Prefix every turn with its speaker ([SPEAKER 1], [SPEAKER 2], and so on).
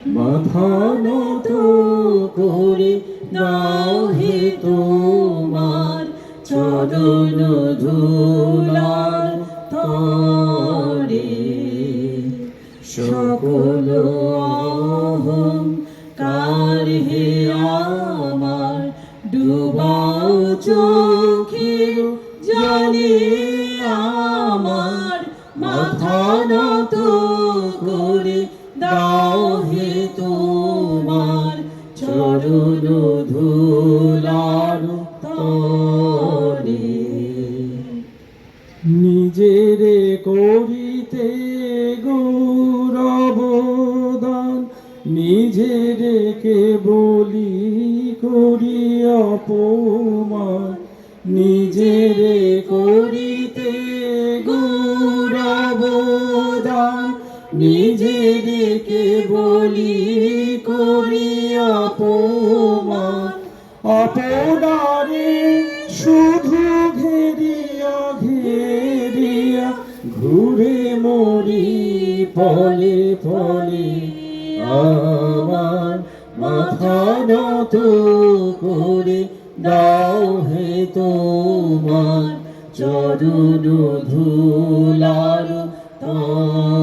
[SPEAKER 1] মাথা নত করে দাও হে তোমার চরণ ধুলার তরে। সকল অহং কার হে আমার ডুবাও চোখের জলে আমার মাথা নত করে দাও হে তোমার চরণ ধুলার তরে। নিজেরে করিতে গৌরবদান নিজেরে কে বলি করি অপমান, নিজেরে করিতে নিজেরে কে বলি, করি অপমান। অপদারে শুধু ঘেরিয়া ঘেরিয়া ঘুরে মরি ফলে ফলে আমার মাথা নত করে দাও হে তোমার। চরণ ধুলার তরে